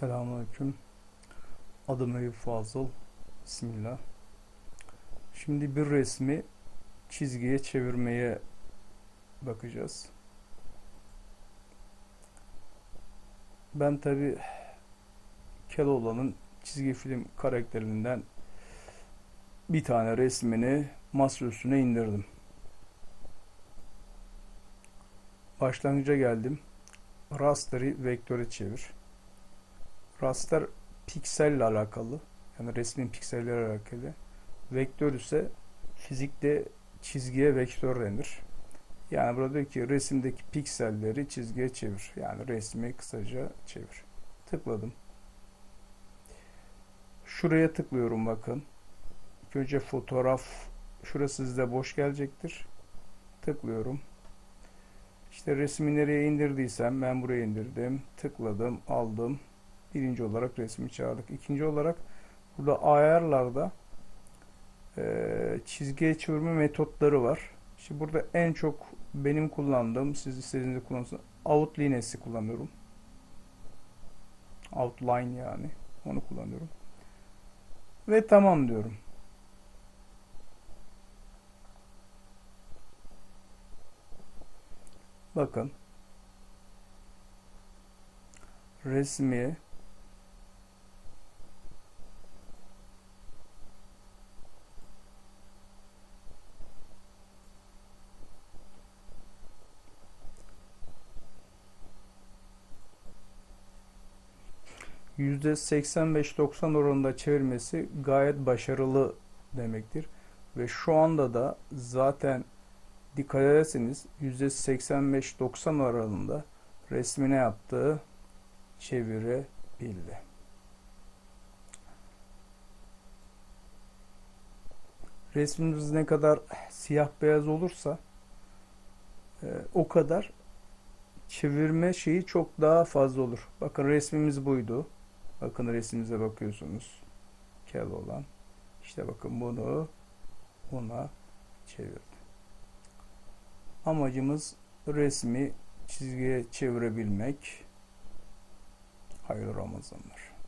Selamünaleyküm. Adım Eyüp Fazıl. Bismillah. Şimdi bir resmi çizgiye çevirmeye bakacağız. Ben tabi Keloğlan'ın çizgi film karakterinden bir tane resmini masa üstüne indirdim. Başlangıca geldim. Raster'i vektöre çevir. Raster pikselle alakalı. Yani resmin pikselleri alakalı. Vektör ise fizikte çizgiye vektör denir. Yani burada diyor ki resimdeki pikselleri çizgiye çevir. Yani resmi kısaca çevir. Tıkladım. Şuraya tıklıyorum bakın. İlk önce fotoğraf şurası sizde boş gelecektir. Tıklıyorum. İşte resmi nereye indirdiysem ben buraya indirdim. Tıkladım, aldım. Birinci olarak resmi çağırdık. İkinci olarak burada ayarlarda e, çizgiye çevirme metotları var. Şimdi burada en çok benim kullandığım, siz istediğinizde kullanırsınız. Outlines'i kullanıyorum. Outline yani. Onu kullanıyorum. Ve tamam diyorum. Bakın. Resmi %85-90 oranında çevirmesi gayet başarılı demektir. Ve şu anda da zaten dikkat ederseniz %85-90 oranında resmine yaptığı çevirebildi. Resmimiz ne kadar siyah beyaz olursa e, o kadar çevirme şeyi çok daha fazla olur. Bakın resmimiz buydu. Bakın resmimize bakıyorsunuz. Kel olan. İşte bakın bunu buna çevirdi. Amacımız resmi çizgiye çevirebilmek. Hayırlı Ramazanlar.